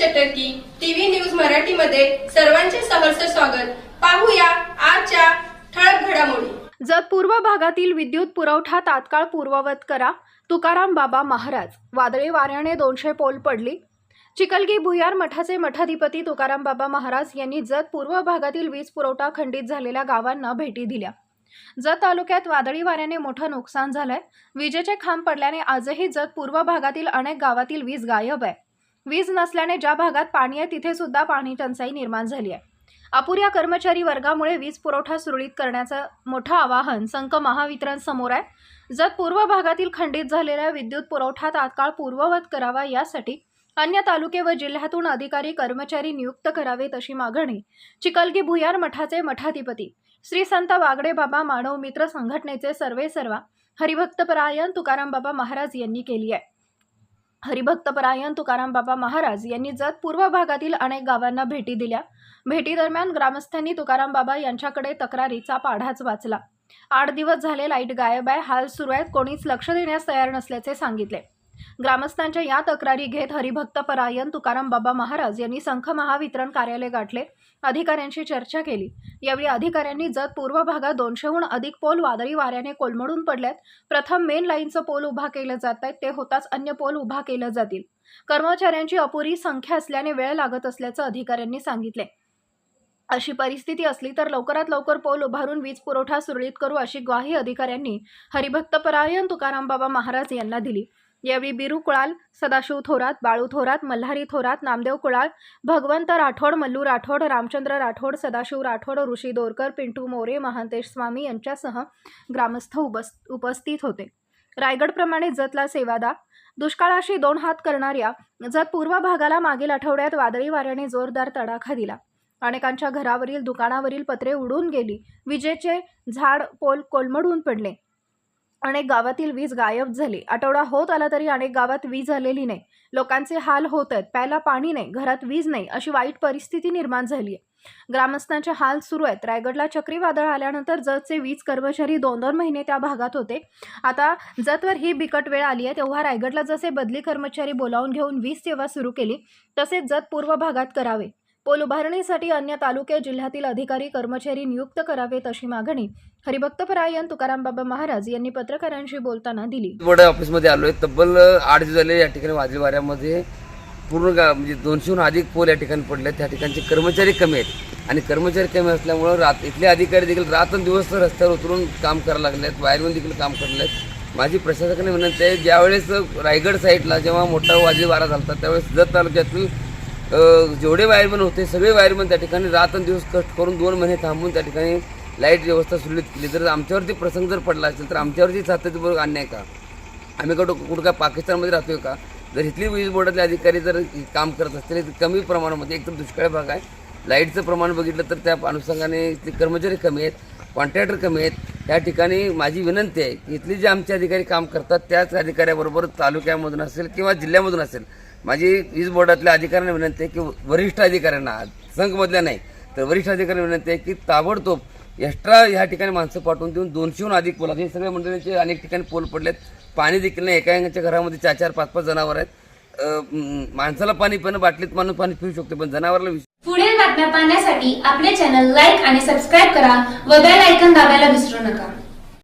चटर्की TV news मराठीमध्ये सर्वांचे सहर्ष स्वागत. पाहूया आजच्या ठळक घडामोडी. जत पूर्व भागातील विद्युत पुरवठा तात्काळ पूर्ववत करा तुकाराम बाबा महाराज वादळी वाऱ्याने दोनशे पोल पडली. चिकलगी भुयार मठाचे मठाधिपती तुकाराम बाबा महाराज यांनी जत पूर्व भागातील वीज पुरवठा खंडित झालेल्या गावांना भेटी दिल्या. जत तालुक्यात वादळी वाऱ्याने मोठं नुकसान झालंय विजेचे खांब पडल्याने आजही जत पूर्व भागातील अनेक गावातील वीज गायब आहे. वीज नसल्याने ज्या भागात पाणी आहे तिथे सुद्धा पाणी टंचाई निर्माण झाली आहे. अपुऱ्या कर्मचारी वर्गामुळे वीज पुरवठा सुरळीत करण्याचं मोठं आवाहन संक महावितरण समोर आहे. जत पूर्व भागातील खंडित झालेल्या विद्युत पुरवठा तात्काळ पूर्ववत करावा यासाठी अन्य तालुके व जिल्ह्यातून अधिकारी कर्मचारी नियुक्त करावेत अशी मागणी चिकलगी भुयार मठाचे मठाधिपती श्री संत वागडे बाबा मानव मित्र संघटनेचे सर्वे सर्वा हरिभक्तपरायण तुकाराम बाबा महाराज यांनी केली आहे. हरिभक्तपरायण तुकाराम बाबा महाराज यांनी जत पूर्व भागातील अनेक गावांना भेटी दिल्या. भेटीदरम्यान ग्रामस्थांनी तुकाराम बाबा यांच्याकडे तक्रारीचा पाढाच वाचला. आठ दिवस झाले लाइट गायब आहे. हाल सुरू आहेत. कोणीच लक्ष देण्यास तयार नसल्याचे सांगितले. ग्रामस्थांच्या या तक्रारी घेत हरिभक्तपरायण तुकाराम बाबा महाराज यांनी संख महावितरण कार्यालय गाठले. अधिकाऱ्यांशी चर्चा केली. यावेळी अधिकाऱ्यांनी जत पूर्व भागात दोनशेहून अधिक पोल वादळी वाऱ्याने कोलमडून पडल्यात. प्रथम मेन लाईनचं पोल उभा केलं जात ते होताच अन्य पोल उभा केलं जातील. कर्मचाऱ्यांची अपुरी संख्या असल्याने वेळ लागत असल्याचं अधिकाऱ्यांनी सांगितले. अशी परिस्थिती असली तर लवकरात लवकर पोल उभारून वीज पुरवठा सुरळीत करू अशी ग्वाही अधिकाऱ्यांनी हरिभक्तपरायण तुकाराम बाबा महाराज यांना दिली. यावेळी बिरू कुळाल सदाशिव थोरात बाळू थोरात मल्हारी थोरात नामदेव कुळाल भगवंत राठोड मल्लू राठोड रामचंद्र राठोड सदाशिव राठोड ऋषी दोरकर पिंटू मोरे महांतेश स्वामी यांच्यासह ग्रामस्थ उपस उपस्थित होते. रायगडप्रमाणे जतला सेवादा दुष्काळाशी दोन हात करणाऱ्या जत पूर्व भागाला मागील आठवड्यात वादळी वाऱ्याने जोरदार तडाखा दिला. अनेकांच्या घरावरील दुकानावरील पत्रे उडून गेली. विजेचे झाड पोल कोलमडून पडले. अनेक गावातील वीज गायब झाली. आठवडा होत आला तरी अनेक गावात वीज आलेली नाही. लोकांचे हाल होत आहेत. प्यायला पाणी नाही. घरात वीज नाही अशी वाईट परिस्थिती निर्माण झाली आहे ग्रामस्थांचे हाल सुरू आहेत. रायगडला चक्रीवादळ आल्यानंतर जतचे वीज कर्मचारी दोन दोन महिने त्या भागात होते. आता जतवर ही बिकट वेळ आली आहे तेव्हा रायगडला जसे बदली कर्मचारी बोलावून घेऊन वीज सेवा सुरू केली तसेच जत पूर्व भागात करावे. पोल उभारणीसाठी अन्य तालुके जिल्ह्यातील अधिकारी कर्मचारी नियुक्त करावेत अशी मागणी हरिभक्तपरायण तुकाराम बाबा महाराज यांनी पत्रकारांशी बोलताना दिली. बोर्ड ऑफिसमध्ये आलोय. तब्बल आठ दिवस झाले या ठिकाणी वादळी वाऱ्यामध्ये पूर्ण गा म्हणजे दोनशेहून अधिक पोल या ठिकाणी पडले त्या ठिकाणचे कर्मचारी कमी आहेत. आणि कर्मचारी कमी असल्यामुळं रात इथले अधिकारी देखील रात्रंदिवस रस्त्यावर उतरून काम करायला लागले आहेत वायरमन देखील काम करायला आहेत. माझी प्रशासकाने विनंती आहे ज्यावेळेस रायगड साईडला जेव्हा मोठा वादळी वारा झाला त्यावेळेस जत तालुक्यातील जेवढे वायरमन होते सगळे वायरमन त्या ठिकाणी रात्रंदिवस कष्ट करून दोन महिने थांबून त्या ठिकाणी लाइट व्यवस्था सुरळीत केली. जर आमच्यावरती प्रसंग जर पडला असेल तर आमच्यावरती सातत्यपूर्वक अन्याय का? आम्ही कुठं कुठं काय पाकिस्तानमध्ये राहतोय का? जर इथली वीज बोर्डातले अधिकारी जर काम करत असतील तर कमी प्रमाणामध्ये एकदम दुष्काळी भाग आहे. लाईटचं प्रमाण बघितलं तर त्या अनुषंगाने इथले कर्मचारी कमी आहेत कॉन्ट्रॅक्टर कमी आहेत. त्या ठिकाणी माझी विनंती आहे की इथले जे आमचे अधिकारी काम करतात त्याच अधिकाऱ्याबरोबर तालुक्यामधून असेल किंवा जिल्ह्यामधून असेल माझी वीज बोर्डातल्या अधिकाऱ्यांना विनंती आहे की वरिष्ठ अधिकाऱ्यांना संघमधल्या नाही तर वरिष्ठ अधिकाऱ्यांना विनंती आहे की ताबडतोब एक्स्ट्रा ह्या ठिकाणी माणसं पाठवून देऊन दोनशेहून अधिक पोल आहेत. हे सगळ्या मंडळींचे अनेक ठिकाणी पोल पडलेत. पाणी देखील नाही. एका एकाच्या घरामध्ये चार चार पाच पाच जनावर आहेत. माणसाला पाणी पण बाटलीत माणूस पाणी पिऊ शकतो पण जनावरला विषय पुढील बातम्या पाहण्यासाठी आपले चॅनल लाईक आणि सबस्क्राईब करा व बेल आयकन दाबायला विसरू नका.